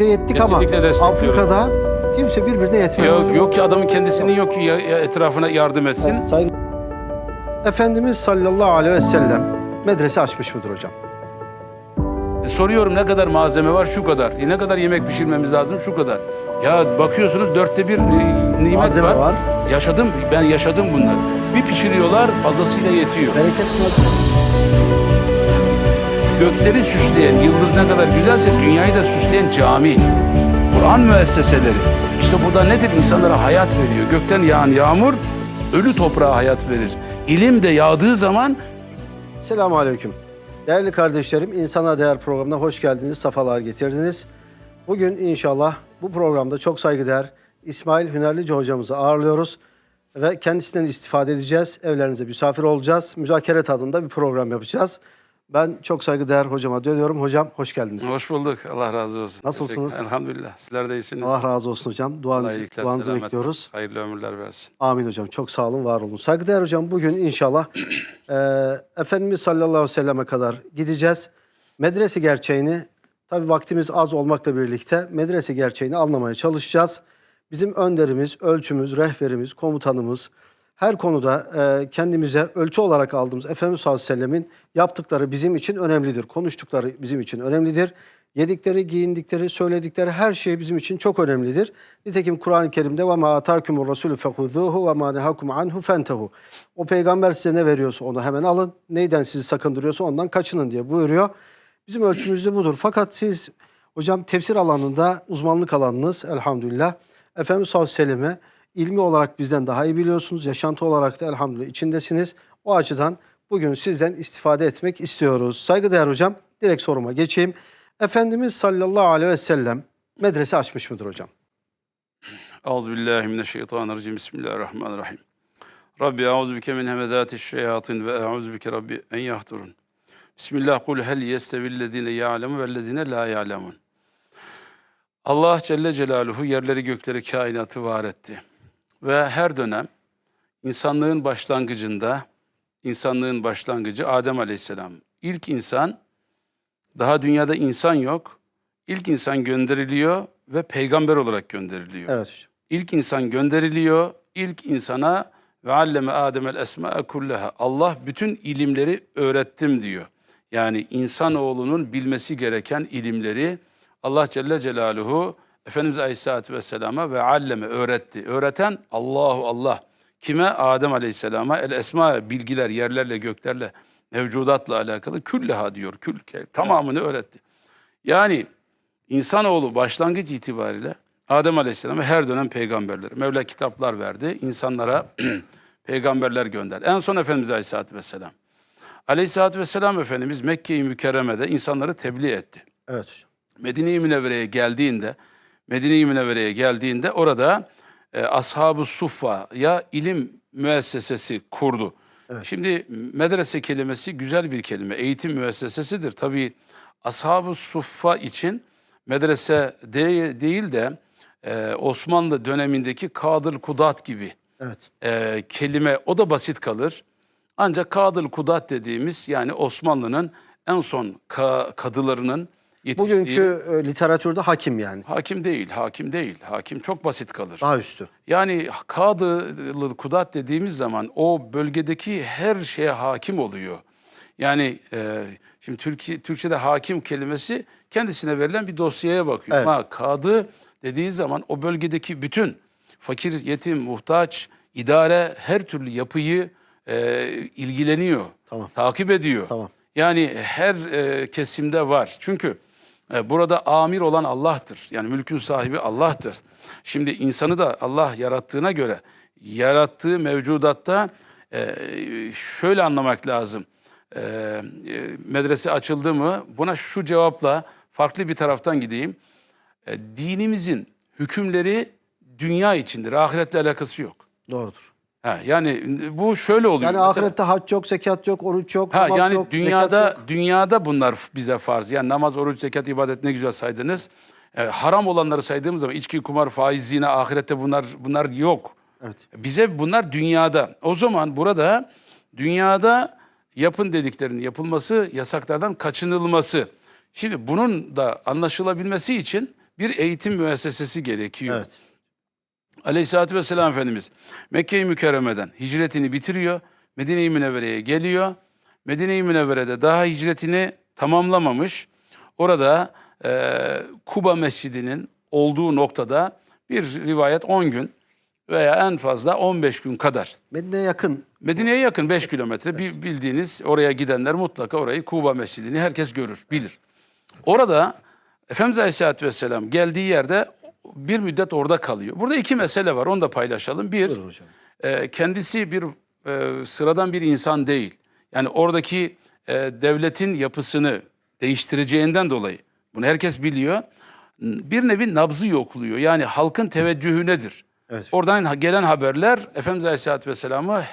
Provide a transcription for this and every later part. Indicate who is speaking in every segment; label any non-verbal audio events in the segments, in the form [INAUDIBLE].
Speaker 1: Yettik ama
Speaker 2: Kesinlikle destekliyorum.
Speaker 1: Afrika'da kimse birbirine yetmiyor.
Speaker 2: Yok, yok ki adamın kendisinin yok ki ya- ya etrafına yardım etsin.
Speaker 1: Saygı... Efendimiz sallallahu aleyhi ve sellem medrese açmış mıdır hocam?
Speaker 2: E, Soruyorum ne kadar malzeme var? Şu kadar. E, ne kadar yemek pişirmemiz lazım? Şu kadar. Ya bakıyorsunuz dörtte bir e, nimet
Speaker 1: Malzeme
Speaker 2: var.
Speaker 1: var.
Speaker 2: Yaşadım, ben yaşadım bunları. Bir pişiriyorlar, fazlasıyla yetiyor.
Speaker 1: Bereket.
Speaker 2: Gökleri süsleyen, yıldız ne kadar güzelse dünyayı da süsleyen cami. Kur'an müesseseleri. İşte bu da nedir? İnsanlara hayat veriyor. Gökten yağan yağmur ölü toprağa hayat verir. İlim de yağdığı zaman
Speaker 1: Selamun aleyküm. Değerli kardeşlerim, İnsana Değer programına hoş geldiniz, safalar getirdiniz. Bugün inşallah bu programda çok saygıdeğer İsmail Hünerlici hocamızı ağırlıyoruz. Ve kendisinden istifade edeceğiz. Evlerinize misafir olacağız. Müzakere tadında bir program yapacağız. Ben çok saygıdeğer hocama dönüyorum. Hocam hoş geldiniz.
Speaker 2: hoş bulduk. Allah razı olsun.
Speaker 1: Nasılsınız?
Speaker 2: Teşekkür- Elhamdülillah. Sizler de iyisiniz.
Speaker 1: Allah razı olsun hocam. Duanızı, duanızı bekliyoruz.
Speaker 2: Hayırlı ömürler versin.
Speaker 1: Amin hocam. Çok sağ olun, var olun. Saygıdeğer hocam bugün inşallah [CLEARS THROAT] e, Efendimiz sallallahu aleyhi ve selleme kadar gideceğiz. Medrese gerçeğini, tabii vaktimiz az olmakla birlikte medrese gerçeğini anlamaya çalışacağız. Bizim önderimiz, ölçümüz, rehberimiz, komutanımız, her konuda e, kendimize ölçü olarak aldığımız Efendimiz sallallahu aleyhi ve sellemin yaptıkları bizim için önemlidir. Konuştukları bizim için önemlidir. Yedikleri, giyindikleri, söyledikleri her şey bizim için çok önemlidir. Nitekim Kur'an-ı Kerim'de ve ma atakumur rasulü fekuzuhu ve ma nehakum anhu. O peygamber size ne veriyorsa onu hemen alın. Neyden sizi sakındırıyorsa ondan kaçının diye buyuruyor. Bizim ölçümüz de budur. Fakat siz hocam tefsir alanında uzmanlık alanınız elhamdülillah. Efendimiz sallallahu aleyhi ve sellemi ilmi olarak bizden daha iyi biliyorsunuz. Yaşantı olarak da elhamdülillah içindesiniz. O açıdan bugün sizden istifade etmek istiyoruz. Saygıdeğer hocam direkt soruma geçeyim. Efendimiz sallallahu aleyhi ve sellem medrese açmış mıdır hocam?
Speaker 2: Euzubillahimineşşeytanirracim. Bismillahirrahmanirrahim. Rabbi euzu bike min hemedati şeyatin ve euzu bike rabbi en yahdurun. Bismillah kul hel yestevillezine ya'lemu vellezine la ya'lemun. Allah Celle Celaluhu yerleri gökleri kainatı var etti. Ve her dönem insanlığın başlangıcında, insanlığın başlangıcı Adem Aleyhisselam. İlk insan, daha dünyada insan yok. İlk insan gönderiliyor ve peygamber olarak gönderiliyor.
Speaker 1: Evet hocam.
Speaker 2: İlk insan gönderiliyor. İlk insana ve alleme Adem'el esma'e kulleha. Allah bütün ilimleri öğrettim diyor. Yani insanoğlunun bilmesi gereken ilimleri Allah Celle Celaluhu Efendimiz Aleyhisselatü Vesselam'a ve alleme öğretti. Öğreten Allahu Allah. Kime? Adem Aleyhisselam'a el esma bilgiler yerlerle göklerle mevcudatla alakalı külleha diyor. Kül tamamını öğretti. Yani İnsanoğlu başlangıç itibariyle Adem Aleyhisselam'a her dönem peygamberler. Mevla kitaplar verdi. insanlara [CLEARS THROAT] peygamberler gönderdi. En son Efendimiz Aleyhisselatü Vesselam. Aleyhisselatü Vesselam Efendimiz Mekke-i Mükerreme'de insanları tebliğ etti.
Speaker 1: Evet.
Speaker 2: Medine-i Münevvere'ye geldiğinde, Medine-i Münevvere'ye geldiğinde orada e, Ashab-ı Suffa'ya ilim müessesesi kurdu. Şimdi medrese kelimesi güzel bir kelime. Eğitim müessesesidir. Tabii Ashab-ı Suffa için medrese de- değil de e, Osmanlı dönemindeki Kadır Kudat gibi
Speaker 1: Evet.
Speaker 2: e, kelime o da basit kalır. Ancak Kadır Kudat dediğimiz yani Osmanlı'nın en son ka- kadılarının yetiştiği...
Speaker 1: Bugünkü e, literatürde hakim yani.
Speaker 2: Hakim değil, hakim değil. Hakim çok basit kalır.
Speaker 1: Daha üstü.
Speaker 2: Yani kadılı kudat dediğimiz zaman o bölgedeki her şeye hakim oluyor. Yani e, şimdi Türkiye, Türkçe'de hakim kelimesi kendisine verilen bir dosyaya bakıyor.
Speaker 1: Evet.
Speaker 2: Ama kadı dediği zaman o bölgedeki bütün fakir, yetim, muhtaç, idare her türlü yapıyı e, ilgileniyor.
Speaker 1: Tamam.
Speaker 2: Takip ediyor.
Speaker 1: Tamam.
Speaker 2: Yani her e, kesimde var. Çünkü burada amir olan Allah'tır. Yani mülkün sahibi Allah'tır. Şimdi insanı da Allah yarattığına göre yarattığı mevcudatta e, şöyle anlamak lazım. E, e, medrese açıldı mı buna şu cevapla farklı bir taraftan gideyim. E, dinimizin hükümleri dünya içindir. Ahiretle alakası yok.
Speaker 1: Doğrudur.
Speaker 2: Ha, yani bu şöyle oluyor.
Speaker 1: Yani
Speaker 2: Mesela-
Speaker 1: ahirette hac yok, zekat yok, oruç yok,
Speaker 2: Ha yani
Speaker 1: yok,
Speaker 2: dünyada
Speaker 1: yok.
Speaker 2: dünyada bunlar bize farz. Yani namaz, oruç, zekat, ibadet ne güzel saydınız. Ee, haram olanları saydığımız zaman içki, kumar, faiz, zina, ahirette bunlar bunlar yok.
Speaker 1: Evet.
Speaker 2: Bize bunlar dünyada. O zaman burada dünyada yapın dediklerinin yapılması, yasaklardan kaçınılması. Şimdi bunun da anlaşılabilmesi için bir eğitim müessesesi gerekiyor.
Speaker 1: Evet.
Speaker 2: Aleyhisselatü Vesselam Efendimiz Mekke-i Mükerreme'den hicretini bitiriyor. Medine-i Münevvere'ye geliyor. Medine-i Münevvere'de daha hicretini tamamlamamış. Orada e, Kuba Mescidi'nin olduğu noktada bir rivayet 10 gün veya en fazla 15 gün kadar.
Speaker 1: Medine'ye yakın.
Speaker 2: Medine'ye yakın 5 kilometre Bi- bildiğiniz oraya gidenler mutlaka orayı Kuba Mescidi'ni herkes görür, bilir. Orada Efendimiz Aleyhisselatü Vesselam geldiği yerde bir müddet orada kalıyor. Burada iki mesele var onu da paylaşalım. Bir, e, kendisi bir e, sıradan bir insan değil. Yani oradaki e, devletin yapısını değiştireceğinden dolayı bunu herkes biliyor. Bir nevi nabzı yokluyor. Yani halkın teveccühü nedir?
Speaker 1: Evet.
Speaker 2: Oradan gelen haberler Efendimiz Aleyhisselatü Vesselam'ı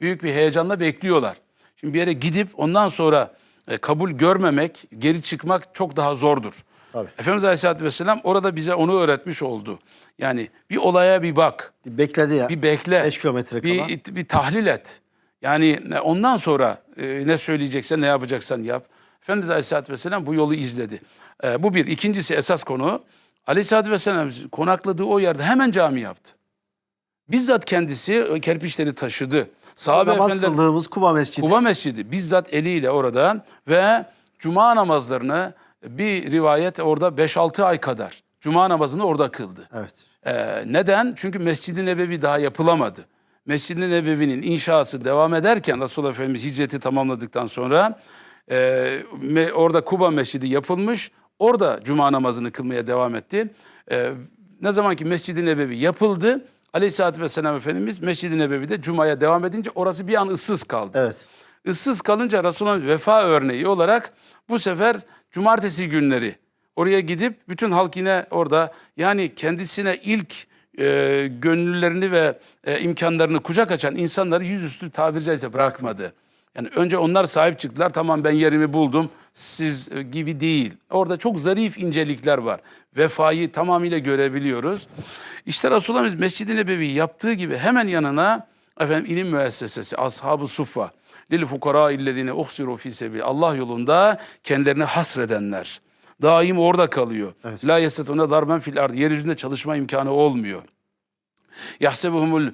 Speaker 2: büyük bir heyecanla bekliyorlar. Şimdi bir yere gidip ondan sonra e, kabul görmemek, geri çıkmak çok daha zordur.
Speaker 1: Tabii.
Speaker 2: Efendimiz Aleyhisselatü Vesselam orada bize onu öğretmiş oldu. Yani bir olaya bir bak,
Speaker 1: Bir bekledi ya.
Speaker 2: bir bekle.
Speaker 1: Beş kilometre
Speaker 2: bir,
Speaker 1: kala.
Speaker 2: bir tahlil et. Yani ondan sonra e, ne söyleyeceksen, ne yapacaksan yap. Efendimiz Aleyhisselatü Vesselam bu yolu izledi. E, bu bir. İkincisi esas konu. Aleyhisselatü Vesselam konakladığı o yerde hemen cami yaptı. Bizzat kendisi e, kerpiçleri taşıdı. Sahabe
Speaker 1: Namaz
Speaker 2: efendiler
Speaker 1: kıldığımız Kuba Mescidi.
Speaker 2: Kuba Mescidi bizzat eliyle orada ve cuma namazlarını bir rivayet orada 5-6 ay kadar cuma namazını orada kıldı.
Speaker 1: Evet.
Speaker 2: Ee, neden? Çünkü Mescid-i Nebevi daha yapılamadı. Mescid-i Nebevi'nin inşası devam ederken Resulullah Efendimiz hicreti tamamladıktan sonra e, orada Kuba Mescidi yapılmış. Orada cuma namazını kılmaya devam etti. E, ne zaman ki Mescid-i Nebevi yapıldı, Aleyhisselatü Vesselam Efendimiz Mescid-i Nebevi'de cumaya devam edince orası bir an ıssız kaldı.
Speaker 1: Evet.
Speaker 2: Issız kalınca Resulullah'ın vefa örneği olarak bu sefer cumartesi günleri oraya gidip bütün halk yine orada yani kendisine ilk e, gönüllerini ve e, imkanlarını kucak açan insanları yüzüstü tabiri caizse bırakmadı. Yani önce onlar sahip çıktılar. Tamam ben yerimi buldum. Siz e, gibi değil. Orada çok zarif incelikler var. Vefayı tamamıyla görebiliyoruz. İşte Resulullah'ımız Mescid-i Nebevi yaptığı gibi hemen yanına efendim ilim müessesesi Ashab-ı Suffa lil fukara illezine uhsiru fi sebil Allah yolunda kendilerini hasredenler. Daim orada kalıyor. La yesetune darben fil ard. Yeryüzünde çalışma imkanı olmuyor. Yahsebuhumul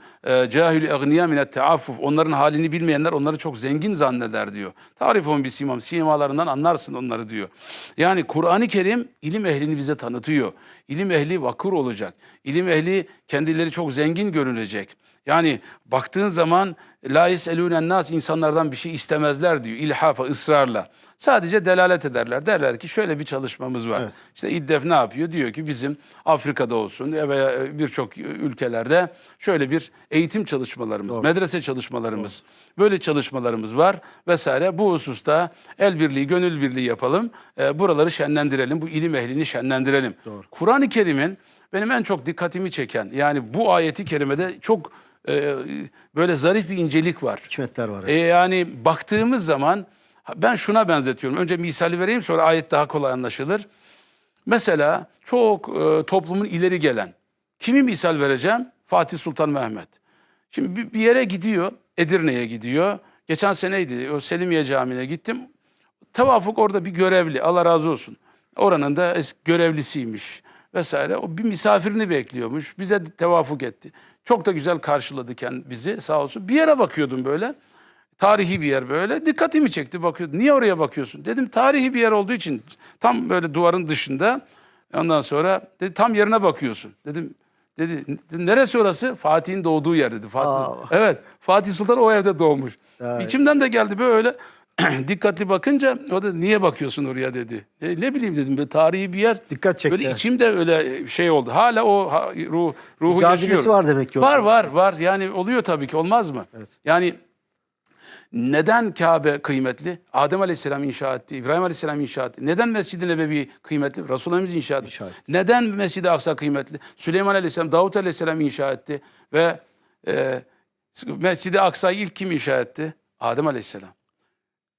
Speaker 2: cahilü egniya minet teaffuf. Onların halini bilmeyenler onları çok zengin zanneder diyor. Tarifuhum bir simam. Simalarından anlarsın onları diyor. Yani Kur'an-ı Kerim ilim ehlini bize tanıtıyor. İlim ehli vakur olacak. İlim ehli kendileri çok zengin görünecek. Yani baktığın zaman la yeselûnen nas insanlardan bir şey istemezler diyor ilhafa ısrarla. Sadece delalet ederler. Derler ki şöyle bir çalışmamız var.
Speaker 1: Evet.
Speaker 2: İşte İDDEF ne yapıyor? Diyor ki bizim Afrika'da olsun veya birçok ülkelerde şöyle bir eğitim çalışmalarımız, medrese çalışmalarımız, böyle çalışmalarımız var vesaire. Bu hususta el birliği, gönül birliği yapalım. E, buraları şenlendirelim, bu ilim ehlini şenlendirelim. Kur'an-ı Kerim'in benim en çok dikkatimi çeken yani bu ayeti kerimede çok e, böyle zarif bir incelik var.
Speaker 1: Hikmetler var.
Speaker 2: E, yani baktığımız zaman ben şuna benzetiyorum. Önce misali vereyim sonra ayet daha kolay anlaşılır. Mesela çok e, toplumun ileri gelen. Kimi misal vereceğim? Fatih Sultan Mehmet. Şimdi bir, yere gidiyor, Edirne'ye gidiyor. Geçen seneydi, o Selimiye Camii'ne gittim. Tevafuk orada bir görevli, Allah razı olsun. Oranın da eski görevlisiymiş vesaire. O bir misafirini bekliyormuş. Bize tevafuk etti. Çok da güzel karşıladı bizi sağ olsun. Bir yere bakıyordum böyle. Tarihi bir yer böyle. Dikkatimi çekti bakıyordum. Niye oraya bakıyorsun? Dedim tarihi bir yer olduğu için tam böyle duvarın dışında. Ondan sonra dedi tam yerine bakıyorsun. Dedim dedi "N- neresi orası? Fatih'in doğduğu yer dedi. Fatih.
Speaker 1: Aa.
Speaker 2: Evet. Fatih Sultan o evde doğmuş.
Speaker 1: Evet.
Speaker 2: İçimden de geldi böyle [CLEARS THROAT] dikkatli bakınca o da niye bakıyorsun oraya dedi. E, ne bileyim dedim böyle tarihi bir yer.
Speaker 1: Dikkat çekti.
Speaker 2: Böyle içimde öyle şey oldu. Hala o ha- ruh, ruhu
Speaker 1: Cazibesi
Speaker 2: yaşıyor.
Speaker 1: var demek ki
Speaker 2: Var
Speaker 1: orada.
Speaker 2: var var. Yani oluyor tabii ki olmaz mı? Yani neden Kabe kıymetli? Adem Aleyhisselam inşa etti, İbrahim Aleyhisselam inşa etti. Neden Mescid-i Nebevi kıymetli? Resulullah'ımız inşa etti.
Speaker 1: İnşa etti.
Speaker 2: Neden Mescid-i Aksa kıymetli? Süleyman Aleyhisselam, Davut Aleyhisselam inşa etti. Ve e, Mescid-i Aksa'yı ilk kim inşa etti? Adem Aleyhisselam.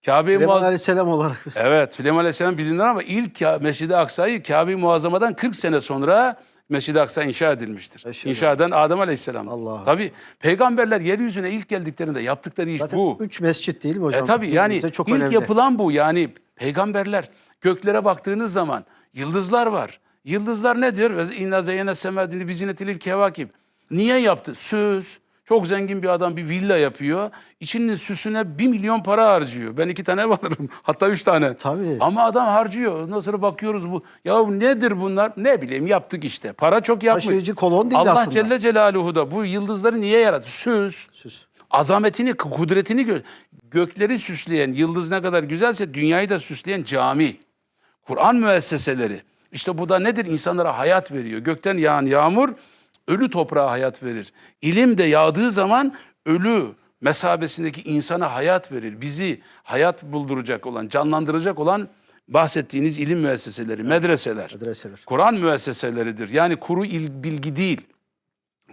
Speaker 2: Kabe-i
Speaker 1: Süleyman
Speaker 2: Muazzam...
Speaker 1: Aleyhisselam olarak.
Speaker 2: Evet Süleyman Aleyhisselam bilinir ama ilk Mescid-i Aksa'yı Kabe-i Muazzama'dan 40 sene sonra Mescid-i Aksa inşa edilmiştir.
Speaker 1: Eşhedü
Speaker 2: İnşa eden Adem Aleyhisselam.
Speaker 1: Allah.
Speaker 2: Tabii peygamberler yeryüzüne ilk geldiklerinde yaptıkları iş
Speaker 1: Zaten
Speaker 2: bu.
Speaker 1: üç mescit değil mi hocam?
Speaker 2: E tabii yani
Speaker 1: çok
Speaker 2: ilk
Speaker 1: önemli.
Speaker 2: yapılan bu. Yani peygamberler göklere baktığınız zaman yıldızlar var. Yıldızlar nedir? İnna zeyyene semedini bizinetilil kevakib. Niye yaptı? Süs. Çok zengin bir adam bir villa yapıyor. İçinin süsüne bir milyon para harcıyor. Ben iki tane [LAUGHS] alırım. Hatta üç tane.
Speaker 1: Tabii.
Speaker 2: Ama adam harcıyor. Ondan sonra bakıyoruz bu. Ya nedir bunlar? Ne bileyim yaptık işte. Para çok yapmış.
Speaker 1: Taşıyıcı kolon değil
Speaker 2: Allah
Speaker 1: aslında.
Speaker 2: Celle Celaluhu da bu yıldızları niye yarattı? Süs.
Speaker 1: Süs.
Speaker 2: Azametini, kudretini gö gökleri süsleyen, yıldız ne kadar güzelse dünyayı da süsleyen cami. Kur'an müesseseleri. İşte bu da nedir? İnsanlara hayat veriyor. Gökten yağan yağmur ölü toprağa hayat verir. İlim de yağdığı zaman ölü mesabesindeki insana hayat verir. Bizi hayat bulduracak olan, canlandıracak olan bahsettiğiniz ilim müesseseleri, medreseler.
Speaker 1: Medreseler.
Speaker 2: Kur'an müesseseleridir. Yani kuru il- bilgi değil.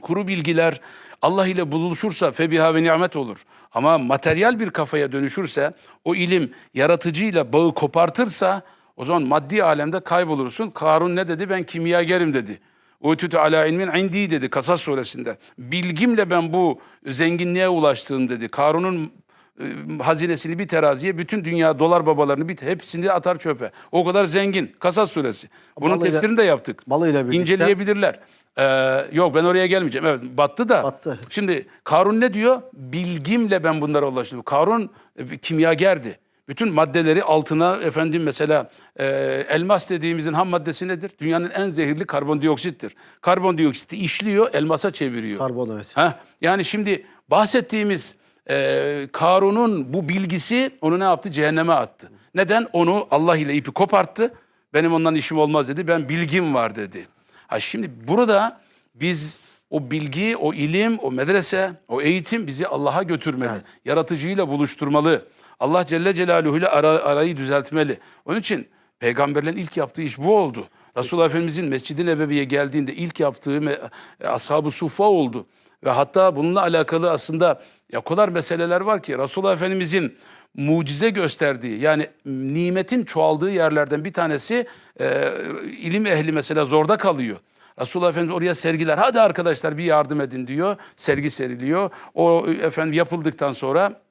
Speaker 2: Kuru bilgiler Allah ile buluşursa febiha ve nimet olur. Ama materyal bir kafaya dönüşürse, o ilim yaratıcıyla bağı kopartırsa o zaman maddi alemde kaybolursun. Karun ne dedi? Ben kimyagerim dedi. Utütü ala ilmin indi dedi Kasas suresinde. Bilgimle ben bu zenginliğe ulaştım dedi. Karun'un e, hazinesini bir teraziye, bütün dünya dolar babalarını bir hepsini atar çöpe. O kadar zengin. Kasas suresi. Bunun
Speaker 1: Malıyla-
Speaker 2: tefsirini de yaptık.
Speaker 1: malıyla birlikte-
Speaker 2: İnceleyebilirler. Ee, yok ben oraya gelmeyeceğim. Evet battı da.
Speaker 1: Battı.
Speaker 2: Şimdi Karun ne diyor? Bilgimle ben bunlara ulaştım. Karun e, kimyagerdi. Bütün maddeleri altına efendim mesela e, elmas dediğimizin ham maddesi nedir? Dünyanın en zehirli karbondioksittir. Karbondioksiti işliyor, elmasa çeviriyor.
Speaker 1: Karbon evet.
Speaker 2: Heh, yani şimdi bahsettiğimiz e, Karun'un bu bilgisi onu ne yaptı? Cehenneme attı. Neden? Onu Allah ile ipi koparttı. Benim ondan işim olmaz dedi. Ben bilgim var dedi. Ha şimdi burada biz o bilgi, o ilim, o medrese, o eğitim bizi Allah'a götürmeli.
Speaker 1: Evet.
Speaker 2: Yaratıcıyla buluşturmalı. Allah Celle Celaluhu ile ara- arayı düzeltmeli. Onun için peygamberlerin ilk yaptığı iş bu oldu. Resulullah Efendimizin Mescid-i Nebevi'ye geldiğinde ilk yaptığı e, Ashab-ı Suffa oldu. Ve hatta bununla alakalı aslında ya o kadar meseleler var ki Resulullah Efendimizin mucize gösterdiği yani nimetin çoğaldığı yerlerden bir tanesi e, ilim ehli mesela zorda kalıyor. Resulullah Efendimiz oraya sergiler. Hadi arkadaşlar bir yardım edin diyor. Sergi seriliyor. O efendim yapıldıktan sonra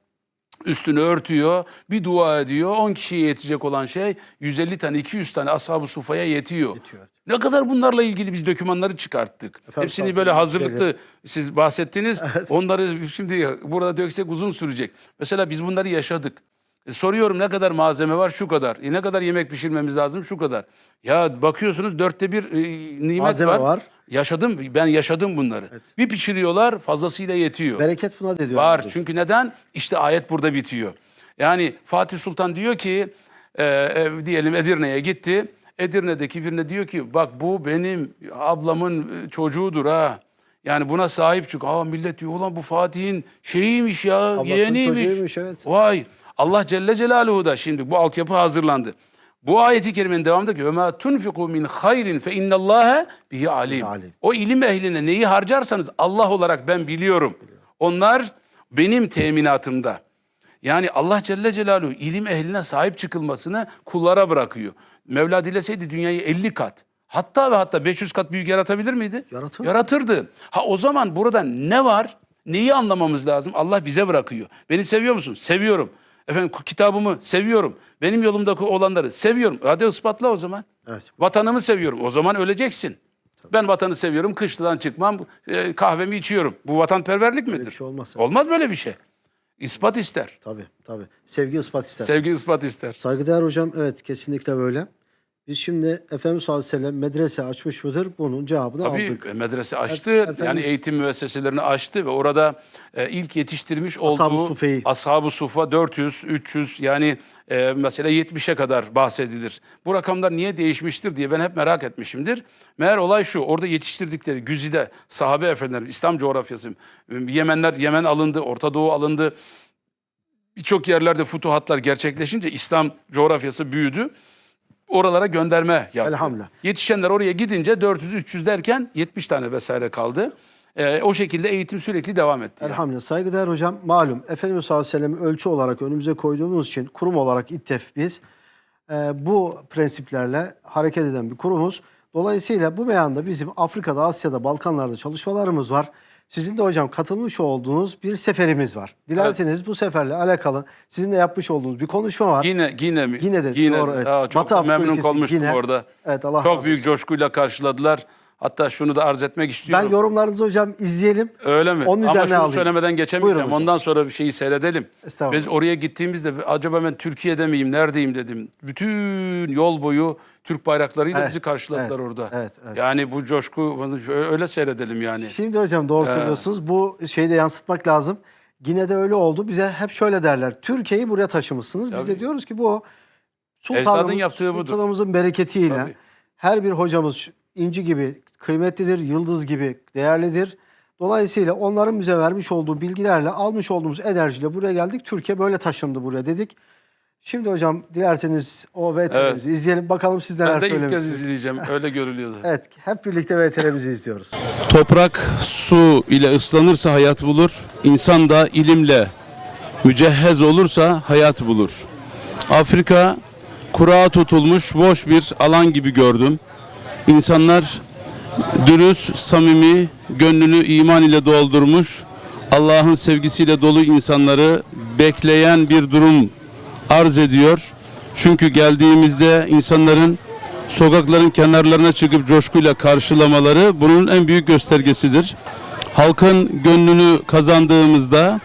Speaker 2: üstünü örtüyor, bir dua ediyor. 10 kişiye yetecek olan şey 150 tane, 200 tane ashab-ı sufaya yetiyor.
Speaker 1: Yetiyor.
Speaker 2: Ne kadar bunlarla ilgili biz dokümanları çıkarttık.
Speaker 1: Efendim,
Speaker 2: Hepsini böyle hazırlıklı siz bahsettiniz. Onları şimdi burada döksek uzun sürecek. Mesela biz bunları yaşadık. E, soruyorum ne kadar malzeme var? Şu kadar. E, ne kadar yemek pişirmemiz lazım? Şu kadar. Ya bakıyorsunuz dörtte bir e, nimet
Speaker 1: Malzeme
Speaker 2: var.
Speaker 1: var.
Speaker 2: Yaşadım. Ben yaşadım bunları. Bir pişiriyorlar fazlasıyla yetiyor.
Speaker 1: Bereket buna da diyor.
Speaker 2: Var. Çünkü neden? İşte ayet burada bitiyor. Yani Fatih Sultan diyor ki e, e, diyelim Edirne'ye gitti. Edirne'deki birine diyor ki bak bu benim ablamın e, çocuğudur ha. Yani buna sahip çık. Aa millet diyor ulan bu Fatih'in şeyiymiş ya,
Speaker 1: Ablasının
Speaker 2: yeğeniymiş.
Speaker 1: çocuğuymuş, evet.
Speaker 2: Vay. Allah Celle Celaluhu da şimdi bu altyapı hazırlandı. Bu ayeti kerimenin devamındaki öma tunfiku min hayrin fe innallaha bihi
Speaker 1: alim.
Speaker 2: O ilim ehline neyi harcarsanız Allah olarak ben biliyorum. Onlar benim teminatımda. Yani Allah Celle Celaluhu ilim ehline sahip çıkılmasını kullara bırakıyor. Mevla dileseydi dünyayı 50 kat hatta ve hatta 500 kat büyük yaratabilir miydi?
Speaker 1: Yaratır.
Speaker 2: Yaratırdı. Ha o zaman burada ne var? Neyi anlamamız lazım? Allah bize bırakıyor. Beni seviyor musun? Seviyorum. Efendim kitabımı seviyorum. Benim yolumdaki olanları seviyorum. Hadi ispatla o zaman.
Speaker 1: Evet.
Speaker 2: Vatanımı seviyorum. O zaman öleceksin. Ben vatanı seviyorum. Kışladan çıkmam. e, kahvemi içiyorum. Bu vatanperverlik midir?
Speaker 1: bir şey olmaz.
Speaker 2: Olmaz böyle bir şey. İspat ister.
Speaker 1: Tabii tabii. Sevgi ispat ister.
Speaker 2: Sevgi ispat ister.
Speaker 1: Saygıdeğer hocam evet kesinlikle böyle. Biz şimdi Efendimiz sallallahu aleyhi ve sellem medrese açmış mıdır? Bunun cevabını
Speaker 2: Tabii
Speaker 1: aldık.
Speaker 2: e, medrese açtı.
Speaker 1: Efendimiz-
Speaker 2: yani eğitim müesseselerini açtı ve orada e, ilk yetiştirmiş
Speaker 1: Ashab-ı
Speaker 2: olduğu
Speaker 1: Sufe'yi.
Speaker 2: Ashab-ı Sufa 400, 300 yani e, mesela 70'e kadar bahsedilir. Bu rakamlar niye değişmiştir diye ben hep merak etmişimdir. Meğer olay şu orada yetiştirdikleri Güzide sahabe efendiler İslam coğrafyası e, Yemenler Yemen alındı, Orta Doğu alındı. Birçok yerlerde futuhatlar gerçekleşince İslam coğrafyası büyüdü. Oralara gönderme yaptı.
Speaker 1: Elhamdülillah.
Speaker 2: Yetişenler oraya gidince 400-300 derken 70 tane vesaire kaldı. Ee, o şekilde eğitim sürekli devam etti. yani.
Speaker 1: Elhamdülillah. Saygıdeğer hocam malum Efendimiz sallallahu aleyhi ve sellem ölçü olarak önümüze koyduğumuz için kurum olarak İTTEF biz e, bu prensiplerle hareket eden bir kurumuz. Dolayısıyla bu meyanda bizim Afrika'da, Asya'da, Balkanlarda çalışmalarımız var. Sizin de hocam katılmış olduğunuz bir seferimiz var. Dilerseniz bu seferle alakalı sizin de yapmış olduğunuz bir konuşma var.
Speaker 2: Yine yine mi?
Speaker 1: Yine de, doğru, evet.
Speaker 2: Aa, çok
Speaker 1: Batı
Speaker 2: da
Speaker 1: Afrika
Speaker 2: memnun
Speaker 1: ülkesi Gine.
Speaker 2: orada.
Speaker 1: Evet, Allah
Speaker 2: çok
Speaker 1: razı
Speaker 2: büyük
Speaker 1: olsun.
Speaker 2: coşkuyla karşıladılar. Hatta şunu da arz etmek
Speaker 1: Ben
Speaker 2: istiyorum.
Speaker 1: yorumlarınızı hocam izleyelim.
Speaker 2: Öyle mi?
Speaker 1: Onun
Speaker 2: Ama şunu
Speaker 1: alayım.
Speaker 2: söylemeden
Speaker 1: Buyurun
Speaker 2: geçemeyeceğim.
Speaker 1: hocam.
Speaker 2: Ondan sonra bir şeyi seyredelim. Biz oraya gittiğimizde acaba ben Türkiye'de miyim, neredeyim dedim. Bütün yol boyu Türk bayraklarıyla
Speaker 1: Evet,
Speaker 2: bizi karşıladılar
Speaker 1: evet,
Speaker 2: orada.
Speaker 1: evet, evet.
Speaker 2: Yani bu coşku öyle seyredelim yani.
Speaker 1: Şimdi hocam doğru söylüyorsunuz. Bu şeyi de yansıtmak lazım. Yine de öyle oldu. Bize hep şöyle derler. Türkiye'yi buraya taşımışsınız. Biz de
Speaker 2: Tabii.
Speaker 1: diyoruz ki bu sultanımız,
Speaker 2: yaptığı budur.
Speaker 1: sultanımızın bereketiyle
Speaker 2: Tabii.
Speaker 1: her bir hocamız inci gibi kıymetlidir, yıldız gibi değerlidir. Dolayısıyla onların bize vermiş olduğu bilgilerle, almış olduğumuz enerjiyle buraya geldik. Türkiye böyle taşındı buraya dedik. Şimdi hocam dilerseniz o VTR'mizi izleyelim. Bakalım siz neler
Speaker 2: Ben de ilk kez
Speaker 1: söylemişsiniz.
Speaker 2: izleyeceğim. [LAUGHS] Öyle görülüyordu.
Speaker 1: Evet, hep birlikte VTR'mizi izliyoruz.
Speaker 2: Toprak su ile ıslanırsa hayat bulur. İnsan da ilimle mücehhez olursa hayat bulur. Afrika kurağa tutulmuş boş bir alan gibi gördüm. İnsanlar dürüst, samimi, gönlünü iman ile doldurmuş, Allah'ın sevgisiyle dolu insanları bekleyen bir durum arz ediyor. Çünkü geldiğimizde insanların sokakların kenarlarına çıkıp coşkuyla karşılamaları bunun en büyük göstergesidir. Halkın gönlünü kazandığımızda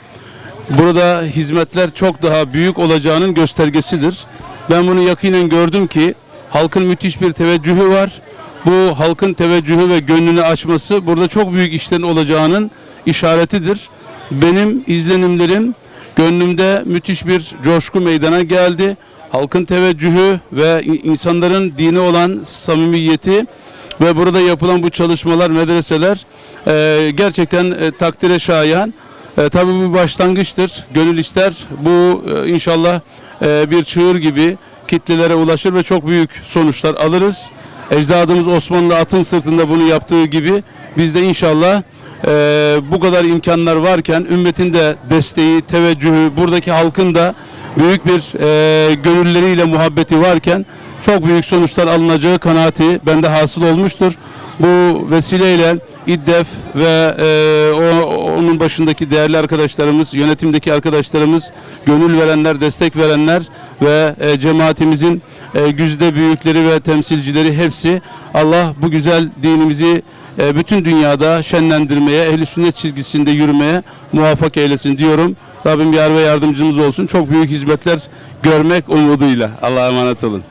Speaker 2: burada hizmetler çok daha büyük olacağının göstergesidir. Ben bunu yakinen gördüm ki halkın müthiş bir teveccühü var. Bu halkın teveccühü ve gönlünü açması burada çok büyük işlerin olacağının işaretidir. Benim izlenimlerim gönlümde müthiş bir coşku meydana geldi. Halkın teveccühü ve insanların dini olan samimiyeti ve burada yapılan bu çalışmalar, medreseler e, gerçekten e, takdire şayan. E, tabii bu başlangıçtır. Gönül ister. Bu e, inşallah e, bir çığır gibi kitlelere ulaşır ve çok büyük sonuçlar alırız. Ecdadımız Osmanlı atın sırtında bunu yaptığı gibi biz de inşallah e, bu kadar imkanlar varken ümmetin de desteği, teveccühü, buradaki halkın da büyük bir e, gönülleriyle muhabbeti varken çok büyük sonuçlar alınacağı kanaati bende hasıl olmuştur. Bu vesileyle İDDEF ve e, o, onun başındaki değerli arkadaşlarımız, yönetimdeki arkadaşlarımız, gönül verenler, destek verenler ve e, cemaatimizin e, güzde büyükleri ve temsilcileri hepsi Allah bu güzel dinimizi e, bütün dünyada şenlendirmeye, ehli sünnet çizgisinde yürümeye muvaffak eylesin diyorum. Rabbim yar ve yardımcımız olsun. Çok büyük hizmetler görmek umuduyla. Allah'a emanet olun.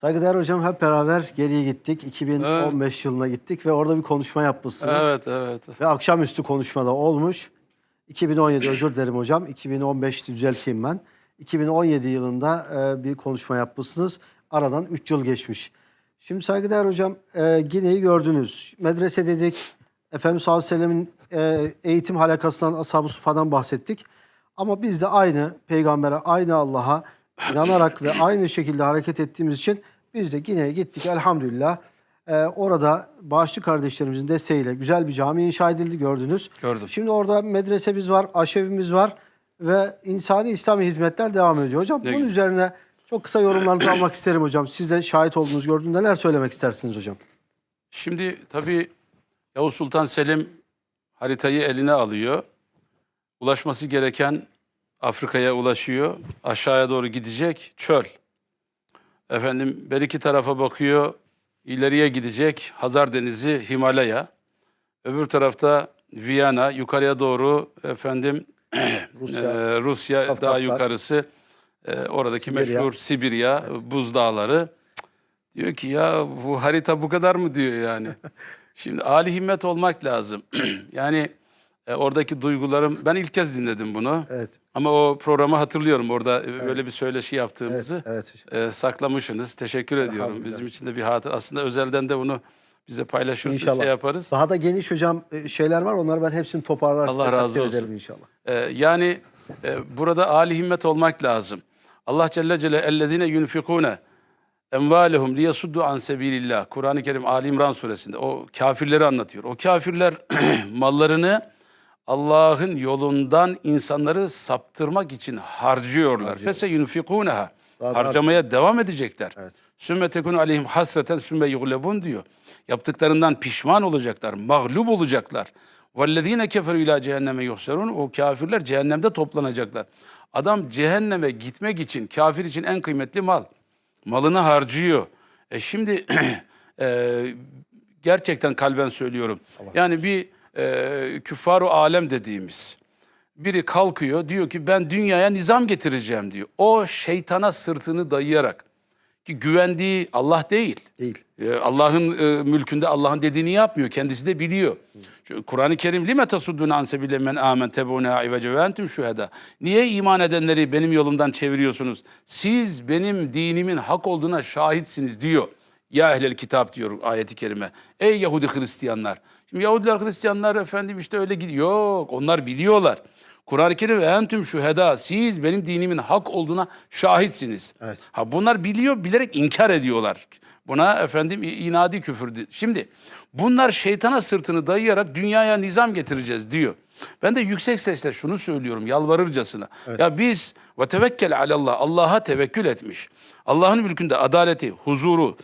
Speaker 1: Saygıdeğer hocam hep beraber geriye gittik. 2015 yılına gittik ve orada bir konuşma yapmışsınız.
Speaker 2: Evet, evet.
Speaker 1: Ve akşamüstü konuşmada olmuş. 2017 özür dilerim hocam. 2015 düzelteyim ben. 2017 yılında e, bir konuşma yapmışsınız. Aradan 3 yıl geçmiş. Şimdi saygıdeğer hocam e, Gine'yi gördünüz. Medrese dedik. Efendimiz sallallahu aleyhi ve sellemin e, eğitim halakasından Ashab-ı Suffa'dan bahsettik. Ama biz de aynı peygambere, aynı Allah'a inanarak ve aynı şekilde hareket ettiğimiz için biz de Gine'ye gittik elhamdülillah. E, orada bağışçı kardeşlerimizin desteğiyle güzel bir cami inşa edildi gördünüz.
Speaker 2: Gördüm.
Speaker 1: Şimdi orada medresemiz var, aşevimiz var ve insani İslami hizmetler devam ediyor. Hocam bunun üzerine çok kısa yorumlarınızı almak isterim hocam. Siz de şahit olduğunuz, gördüğünüz neler söylemek istersiniz hocam?
Speaker 2: Şimdi tabii Yavuz Sultan Selim haritayı eline alıyor. Ulaşması gereken Afrika'ya ulaşıyor. Aşağıya doğru gidecek çöl. Efendim bir iki tarafa bakıyor. ileriye gidecek Hazar Denizi, Himalaya. Öbür tarafta Viyana, yukarıya doğru efendim [CLEARS THROAT]
Speaker 1: Rusya,
Speaker 2: Rusya, Rusya daha yukarısı. E, oradaki
Speaker 1: Sibirya.
Speaker 2: meşhur Sibirya, buzdağları. Cık, Diyor ki ya bu harita bu kadar mı diyor yani. [LAUGHS] Şimdi âli himmet olmak lazım. [CLEARS THROAT] yani e, oradaki duygularım, ben ilk kez dinledim bunu.
Speaker 1: Evet,
Speaker 2: Ama o programı hatırlıyorum orada e, böyle bir söyleşi
Speaker 1: evet,
Speaker 2: yaptığımızı.
Speaker 1: evet hocam.
Speaker 2: e, saklamışsınız. Teşekkür ediyorum.
Speaker 1: Elhamdülillah.
Speaker 2: Bizim için de bir hatır. Aslında özelden de bunu bize paylaşırsın,
Speaker 1: İnşallah.
Speaker 2: şey yaparız.
Speaker 1: Daha da geniş hocam e, şeyler var. Onları ben hepsini toparlar
Speaker 2: Allah razı olsun.
Speaker 1: inşallah.
Speaker 2: Ee, yani e, burada âli himmet olmak lazım. Allah Celle Celle ellezine yunfikune emvalehum liyasuddu an sebilillah. Kur'an-ı Kerim Ali İmran suresinde o kafirleri anlatıyor. O kafirler [CLEARS THROAT] mallarını Allah'ın yolundan insanları saptırmak için harcıyorlar. Fese yunfikuneha. Harcamaya devam edecekler.
Speaker 1: Evet.
Speaker 2: Sümme tekun aleyhim hasreten sümme yuglebun diyor. Yaptıklarından pişman olacaklar, mağlup olacaklar. وَالَّذ۪ينَ كَفَرُوا ila cehenneme yuhserun. O kafirler cehennemde toplanacaklar. Adam cehenneme gitmek için, kafir için en kıymetli mal. Malını harcıyor. E şimdi [CLEARS THROAT] e, gerçekten kalben söylüyorum. Yani bir e, küffaru alem dediğimiz biri kalkıyor diyor ki ben dünyaya nizam getireceğim diyor. O şeytana sırtını dayayarak ki güvendiği Allah değil.
Speaker 1: Değil.
Speaker 2: Ee, Allah'ın e, mülkünde Allah'ın dediğini yapmıyor. Kendisi de biliyor. Kur'an-ı Kerim lime tasuddun an sebile men amen tebuna ivece ve entum şuheda. Niye iman edenleri benim yolumdan çeviriyorsunuz? Siz benim dinimin hak olduğuna şahitsiniz diyor. Ya ehlel kitap diyor ayeti kerime. Ey Yahudi Hristiyanlar. Şimdi Yahudiler Hristiyanlar efendim işte öyle gidiyor. Yok onlar biliyorlar. Kur'an-ı Kerim ve entüm şüheda. Siz benim dinimin hak olduğuna şahitsiniz.
Speaker 1: Evet.
Speaker 2: Ha bunlar biliyor, bilerek inkar ediyorlar. Buna efendim inadi küfür. Şimdi bunlar şeytana sırtını dayayarak dünyaya nizam getireceğiz diyor. Ben de yüksek sesle şunu söylüyorum yalvarırcasına. Ya biz ve tevekkel alallah Allah'a tevekkül etmiş. Allah'ın mülkünde adaleti, huzuru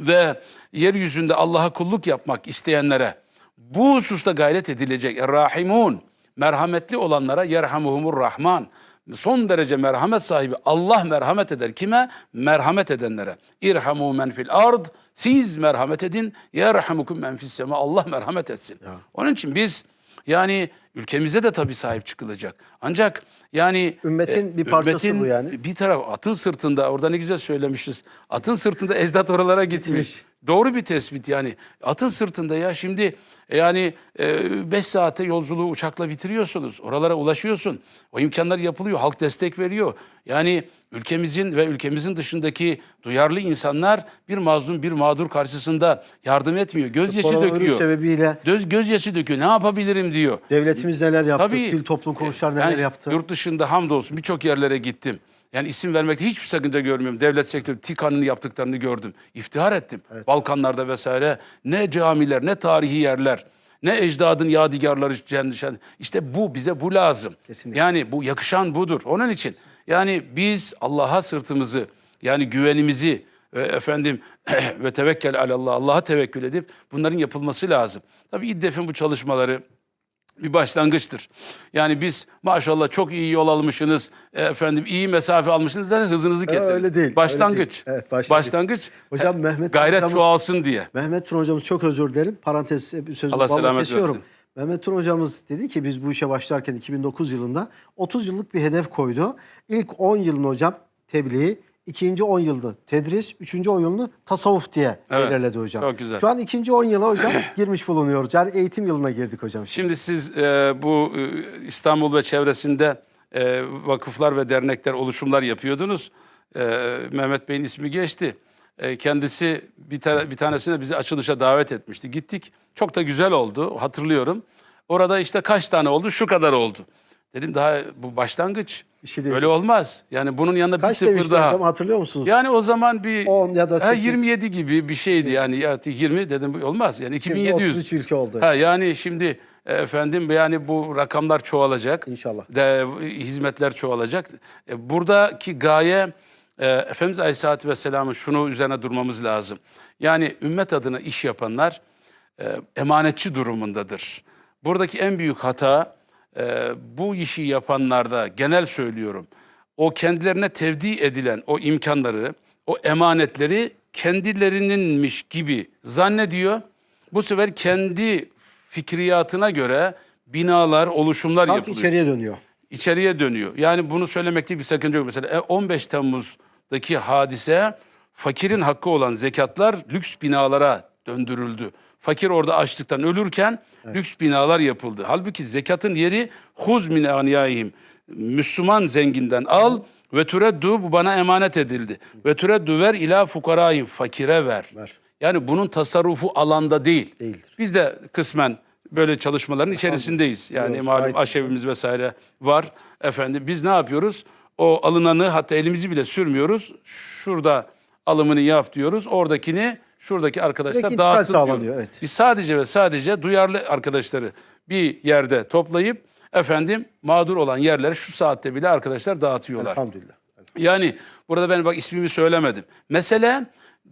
Speaker 2: ve yeryüzünde Allah'a kulluk yapmak isteyenlere bu hususta gayret edilecek. Rahimun merhametli olanlara yerhamuhumur rahman. Son derece merhamet sahibi Allah merhamet eder. Kime? Merhamet edenlere. İrhamu men fil ard. Siz merhamet edin. Yerhamukum men fis sema. Allah merhamet etsin. Onun için biz yani ülkemize de tabii sahip çıkılacak. Ancak yani
Speaker 1: Ümmetin bir parçası
Speaker 2: ümmetin
Speaker 1: bu yani.
Speaker 2: Bir taraf atın sırtında orada ne güzel söylemişiz. Atın sırtında ecdat oralara gitmiş.
Speaker 1: Gitmiş.
Speaker 2: Doğru bir tespit yani. Atın sırtında ya şimdi e, yani 5 saate yolculuğu uçakla bitiriyorsunuz. Oralara ulaşıyorsun. O imkanlar yapılıyor. Halk destek veriyor. Yani ülkemizin ve ülkemizin dışındaki duyarlı insanlar bir mazlum bir mağdur karşısında yardım etmiyor. Gözyaşı döküyor.
Speaker 1: sebebiyle
Speaker 2: Göz, gözyaşı döküyor. Ne yapabilirim diyor.
Speaker 1: devletimiz neler yaptı,
Speaker 2: Tabii.
Speaker 1: sivil toplum kuruluşları neler yaptı.
Speaker 2: Yurt dışında hamdolsun birçok yerlere gittim. Yani isim vermekte hiçbir sakınca görmüyorum. Devlet sektörü TİKA'nın yaptıklarını gördüm. İftihar ettim. Balkanlarda vesaire ne camiler, ne tarihi yerler, ne ecdadın yadigarları cendişen. İşte bu bize bu lazım.
Speaker 1: Kesinlikle.
Speaker 2: Yani bu yakışan budur. Onun için yani biz Allah'a sırtımızı yani güvenimizi [CLEARS THROAT] ve efendim ve tevekkel alallah Allah'a tevekkül edip bunların yapılması lazım. Tabii İDDEF'in bu çalışmaları bir başlangıçtır. Yani biz maşallah çok iyi yol almışsınız, e, efendim iyi mesafe almışsınız da hızınızı keseriz.
Speaker 1: öyle değil, öyle
Speaker 2: Başlangıç.
Speaker 1: değil. Evet, başlangıç.
Speaker 2: başlangıç.
Speaker 1: Hocam
Speaker 2: e,
Speaker 1: Mehmet
Speaker 2: gayret
Speaker 1: hocamız-
Speaker 2: çoğalsın diye.
Speaker 1: Mehmet Tun hocamız çok özür dilerim. Parantez bir sözü
Speaker 2: Allah selamet
Speaker 1: kesiyorum.
Speaker 2: versin.
Speaker 1: Mehmet Tun hocamız dedi ki biz bu işe başlarken 2009 yılında 30 yıllık bir hedef koydu. İlk 10 yılını hocam tebliğ, ikinci 10 yılını tedris, üçüncü 10 yılını tasavvuf diye
Speaker 2: Evet,
Speaker 1: belirledi hocam.
Speaker 2: çok güzel.
Speaker 1: Şu an ikinci 10 yıla hocam [LAUGHS] girmiş bulunuyoruz. Yani eğitim yılına girdik hocam.
Speaker 2: Şimdi siz e, bu e, İstanbul ve çevresinde e, vakıflar ve dernekler, oluşumlar yapıyordunuz. E, Mehmet Bey'in ismi geçti. E, kendisi bir, tane, bir tanesine bizi açılışa davet etmişti. Gittik. Çok da güzel oldu. Hatırlıyorum. Orada işte kaç tane oldu? Şu kadar oldu. Dedim daha bu başlangıç.
Speaker 1: Bir şey değil.
Speaker 2: Böyle olmaz. Yani bunun yanında bir
Speaker 1: Kaç
Speaker 2: sıfır
Speaker 1: demişti
Speaker 2: daha.
Speaker 1: hocam hatırlıyor musunuz?
Speaker 2: Yani o zaman bir
Speaker 1: 10 ya da
Speaker 2: Ha,
Speaker 1: 8.
Speaker 2: 27 gibi bir şeydi yani ya 20 dedim bu olmaz yani
Speaker 1: Şimdi
Speaker 2: 2700.
Speaker 1: 33 ülke oldu.
Speaker 2: Ha yani şimdi e, efendim yani bu rakamlar çoğalacak.
Speaker 1: İnşallah.
Speaker 2: De, hizmetler çoğalacak. E, buradaki gaye e, Efendimiz Aleyhisselatü Vesselam'ın şunu üzerine durmamız lazım. Yani ümmet adına iş yapanlar e, emanetçi durumundadır. Buradaki en büyük hata e, bu işi yapanlarda genel söylüyorum. O kendilerine tevdi edilen o imkanları, o emanetleri kendilerininmiş gibi zannediyor. Bu sefer kendi fikriyatına göre binalar, oluşumlar
Speaker 1: Halk
Speaker 2: yapılıyor
Speaker 1: içeriye dönüyor.
Speaker 2: içeriye dönüyor. Yani bunu söylemekte bir sakınca yok. Mesela e, 15 Temmuz'daki hadise fakirin hakkı olan zekatlar lüks binalara döndürüldü. Fakir orada açlıktan ölürken lüks binalar yapıldı. Halbuki zekatın yeri huz min aniyahim. Müslüman zenginden al ve türeddu bu bana emanet edildi. Ve türeddu ver ila fukarayim fakire ver.
Speaker 1: Ver.
Speaker 2: Yani bunun tasarrufu alanda değil.
Speaker 1: Değildir.
Speaker 2: Biz de kısmen böyle çalışmaların içerisindeyiz. Yani
Speaker 1: Yok,
Speaker 2: malum aşevimiz vesaire var. Efendim biz ne yapıyoruz? O alınanı hatta elimizi bile sürmüyoruz. Şurada alımını yap diyoruz. Oradakini şuradaki arkadaşlar dağıtsın diyoruz.
Speaker 1: evet.
Speaker 2: Biz sadece ve sadece duyarlı arkadaşları bir yerde toplayıp efendim mağdur olan yerlere şu saatte bile arkadaşlar dağıtıyorlar.
Speaker 1: Elhamdülillah.
Speaker 2: Yani burada ben bak ismimi söylemedim. Mesele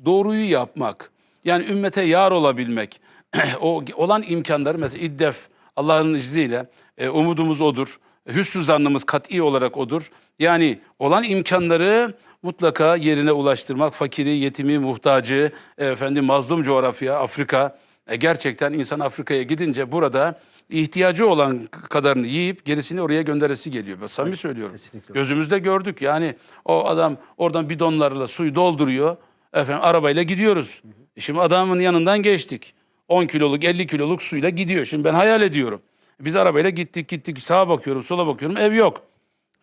Speaker 2: doğruyu yapmak. Yani ümmete yar olabilmek. [CLEARS THROAT] o olan imkanları mesela İddef Allah'ın izniyle e, umudumuz odur. Hüsnü zannımız kat'i olarak odur. Yani olan imkanları mutlaka yerine ulaştırmak, fakiri, yetimi, muhtacı, efendim mazlum coğrafya, Afrika. E, gerçekten insan Afrika'ya gidince burada ihtiyacı olan kadarını yiyip gerisini oraya gönderesi geliyor. Ben samimi söylüyorum.
Speaker 1: kesinlikle.
Speaker 2: Gözümüzde gördük. Yani o adam oradan bidonlarla suyu dolduruyor. Efendim arabayla gidiyoruz. Şimdi adamın yanından geçtik. 10 kiloluk 50 kiloluk suyla gidiyor. Şimdi ben hayal ediyorum. Biz arabayla gittik gittik sağa bakıyorum sola bakıyorum ev yok.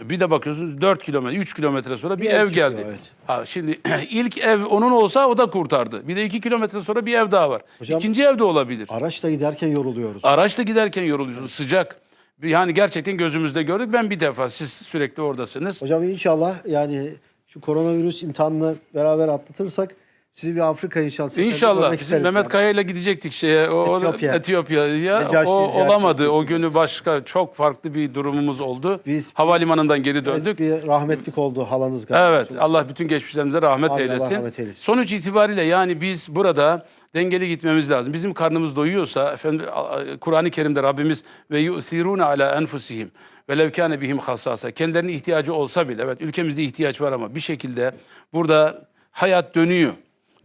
Speaker 2: Bir de bakıyorsunuz 4 kilometre 3 kilometre sonra bir,
Speaker 1: Bir
Speaker 2: ev,
Speaker 1: ev çıkıyor,
Speaker 2: geldi.
Speaker 1: evet.
Speaker 2: Ha, şimdi [CLEARS THROAT] ilk ev onun olsa o da kurtardı. Bir de 2 kilometre sonra bir ev daha var.
Speaker 1: Hocam-
Speaker 2: İkinci ev de olabilir.
Speaker 1: Araçla giderken yoruluyoruz.
Speaker 2: Araçla giderken yoruluyorsunuz sıcak. Yani gerçekten gözümüzde gördük. Ben bir defa siz sürekli oradasınız.
Speaker 1: Hocam inşallah yani şu koronavirüs imtihanını beraber atlatırsak sizi bir Afrika inşallah.
Speaker 2: İnşallah. Bizim Mehmet. Kaya ile gidecektik şeye. O,
Speaker 1: Etiyopya.
Speaker 2: Etiyopya. Ya,
Speaker 1: Necaşi'yi
Speaker 2: o olamadı. O günü başka çok farklı bir durumumuz oldu.
Speaker 1: Biz-
Speaker 2: Havalimanından geri
Speaker 1: Evet,
Speaker 2: döndük.
Speaker 1: bir rahmetlik oldu halanız galiba.
Speaker 2: Evet, Allah bütün geçmişlerimize rahmet
Speaker 1: Allah
Speaker 2: eylesin.
Speaker 1: rahmet eylesin.
Speaker 2: Sonuç itibariyle yani biz burada dengeli gitmemiz lazım. Bizim karnımız doyuyorsa efendim Kur'an-ı Kerim'de Rabbimiz ve yusiruna ala enfusihim ve lev kana bihim hasasa. Kendilerine ihtiyacı olsa bile evet ülkemizde ihtiyaç var ama bir şekilde burada hayat dönüyor.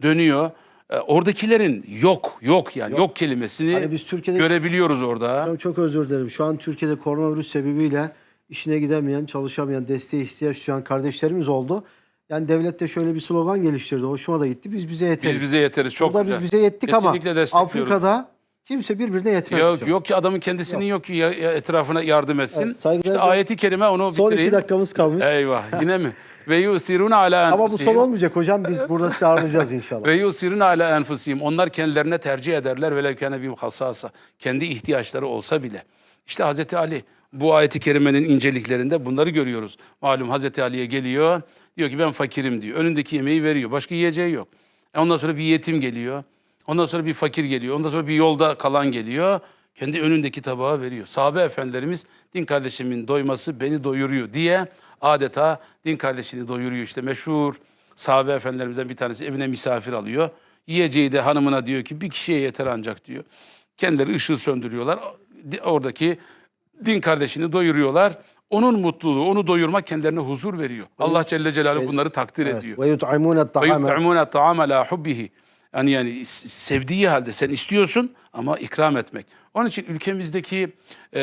Speaker 2: Dönüyor. E, Oradakilerin yok, yok yani yok, kelimesini
Speaker 1: Hani biz Türkiye'de-
Speaker 2: görebiliyoruz orada.
Speaker 1: Çok özür dilerim. Şu an Türkiye'de koronavirüs sebebiyle işine gidemeyen, çalışamayan, desteğe ihtiyaç duyan kardeşlerimiz oldu. Yani devlet de şöyle bir slogan geliştirdi. Hoşuma da gitti. Biz bize yeteriz.
Speaker 2: Biz bize yeteriz. Çok
Speaker 1: Burada
Speaker 2: güzel.
Speaker 1: biz bize yettik ama
Speaker 2: Kesinlikle destekliyoruz.
Speaker 1: Afrika'da kimse birbirine yetmez.
Speaker 2: Yok
Speaker 1: hocam.
Speaker 2: yok ki adamın kendisinin yok, ki ya- ya etrafına yardım etsin.
Speaker 1: Evet,
Speaker 2: işte ayeti kerime onu
Speaker 1: Son
Speaker 2: bitireyim.
Speaker 1: iki dakikamız kalmış.
Speaker 2: Eyvah yine mi? [LAUGHS] Ve yusiruna ala
Speaker 1: Ama bu son
Speaker 2: enfusihim.
Speaker 1: olmayacak hocam. Biz burada sizi ağırlayacağız inşallah.
Speaker 2: Ve yusiruna ala enfusihim. Onlar kendilerine tercih ederler ve levkâne bihim hassasa. Kendi ihtiyaçları olsa bile. İşte Hazreti Ali bu ayeti kerimenin inceliklerinde bunları görüyoruz. Malum Hazreti Ali'ye geliyor. Diyor ki ben fakirim diyor. Önündeki yemeği veriyor. Başka yiyeceği yok. E ondan sonra bir yetim geliyor. Ondan sonra bir fakir geliyor. Ondan sonra bir yolda kalan geliyor. Kendi önündeki tabağı veriyor. Sahabe efendilerimiz din kardeşimin doyması beni doyuruyor diye adeta din kardeşini doyuruyor. İşte meşhur sahabe efendilerimizden bir tanesi evine misafir alıyor. Yiyeceği de hanımına diyor ki bir kişiye yeter ancak diyor. Kendileri ışığı söndürüyorlar. Oradaki din kardeşini doyuruyorlar. Onun mutluluğu, onu doyurmak kendilerine huzur veriyor. Allah Celle Celaluhu bunları takdir ediyor.
Speaker 1: Ve yut'imûne ta'ame.
Speaker 2: yut'imûne ta'ame la hubbihi. Yani yani s- sevdiği halde sen istiyorsun ama ikram etmek. Onun için ülkemizdeki e,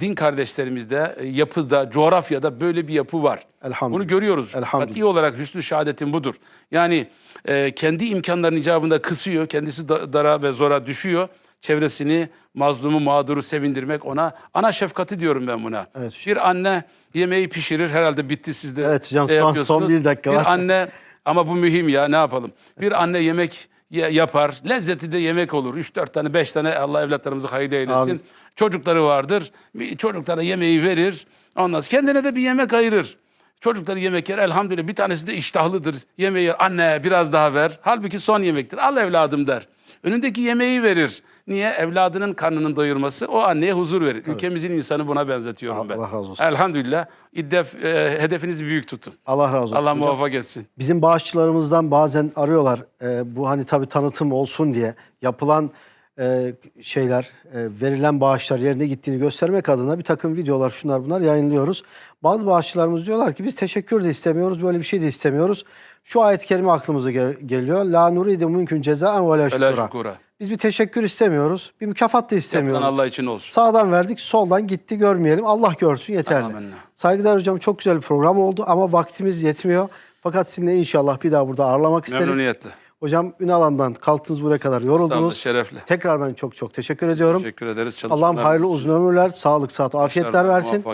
Speaker 2: din kardeşlerimizde, e, yapıda, coğrafyada böyle bir yapı var.
Speaker 1: Elhamdülillah.
Speaker 2: Bunu görüyoruz.
Speaker 1: Elhamdülillah.
Speaker 2: Kat'i olarak hüsnü şehadetin budur. Yani e, kendi imkanlarının icabında kısıyor, kendisi da- dara ve zora düşüyor. Çevresini, mazlumu, mağduru sevindirmek ona ana şefkati diyorum ben buna.
Speaker 1: Evet.
Speaker 2: Bir anne yemeği pişirir herhalde bitti sizde.
Speaker 1: Evet hocam,
Speaker 2: şey
Speaker 1: son- son bir dakika var.
Speaker 2: Bir anne ama bu mühim ya ne yapalım? Bir anne yemek ye- yapar. Lezzeti de yemek olur. 3-4 tane 5 tane Allah evlatlarımızı hayırlı eylesin.
Speaker 1: Amin.
Speaker 2: Çocukları vardır. Çocuklara yemeği verir. Ondan sonra kendine de bir yemek ayırır. Çocukları yemek yer elhamdülillah. Bir tanesi de iştahlıdır. Yemeği yer. Anne biraz daha ver. Halbuki son yemektir. Al evladım der. Önündeki yemeği verir. Niye? Evladının karnının doyurması o anneye huzur verir. Ülkemizin insanı buna benzetiyorum
Speaker 1: Allah
Speaker 2: ben.
Speaker 1: razı olsun.
Speaker 2: Elhamdülillah. İddef, e, hedefinizi büyük tutun.
Speaker 1: Allah razı olsun.
Speaker 2: Allah muvaffak etsin.
Speaker 1: Bizim bağışçılarımızdan bazen arıyorlar. e, bu hani tabii tanıtım olsun diye yapılan e, şeyler, e, verilen bağışlar yerine gittiğini göstermek adına bir takım videolar, şunlar bunlar yayınlıyoruz. Bazı bağışçılarımız diyorlar ki biz teşekkür de istemiyoruz, böyle bir şey de istemiyoruz. Şu ayet-i kerime aklımıza gel- geliyor. La nuridu mümkün cezaen ve la şükura. Biz bir teşekkür istemiyoruz, bir mükafat da
Speaker 2: Yapılan
Speaker 1: istemiyoruz.
Speaker 2: Allah için olsun.
Speaker 1: Sağdan verdik, soldan gitti görmeyelim. Allah görsün yeterli.
Speaker 2: Amenna.
Speaker 1: Saygıdeğer hocam çok güzel bir program oldu ama vaktimiz yetmiyor. Fakat sizinle inşallah bir daha burada ağırlamak isteriz.
Speaker 2: Memnuniyetle.
Speaker 1: Hocam Ünalan'dan kalktınız buraya kadar yoruldunuz.
Speaker 2: şerefle.
Speaker 1: Tekrar ben çok çok teşekkür ediyorum.
Speaker 2: Teşekkür ederiz.
Speaker 1: Allah'ım hayırlı uzun ömürler, sağlık, sıhhat, afiyetler versin.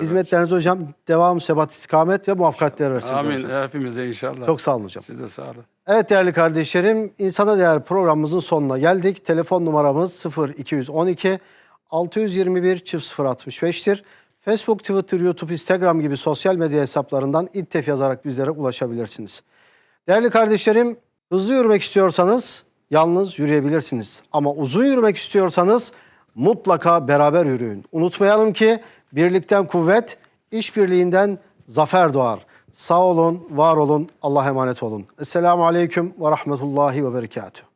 Speaker 1: Hizmetleriniz hocam devam, sebat, istikamet ve muvaffakiyetler versin.
Speaker 2: Amin.
Speaker 1: hocam.
Speaker 2: Hepimize inşallah.
Speaker 1: Çok sağ olun hocam.
Speaker 2: Siz de sağ olun.
Speaker 1: Evet değerli kardeşlerim, İnsana Değer programımızın sonuna geldik. Telefon numaramız 0212 621 065'tir. Facebook, Twitter, YouTube, Instagram gibi sosyal medya hesaplarından İttef yazarak bizlere ulaşabilirsiniz. Değerli kardeşlerim, hızlı yürümek istiyorsanız yalnız yürüyebilirsiniz. Ama uzun yürümek istiyorsanız mutlaka beraber yürüyün. Unutmayalım ki birlikten kuvvet, işbirliğinden zafer doğar. Sağ olun, var olun, Allah'a emanet olun. Esselamu Aleyküm ve Rahmetullahi ve Berekatuhu.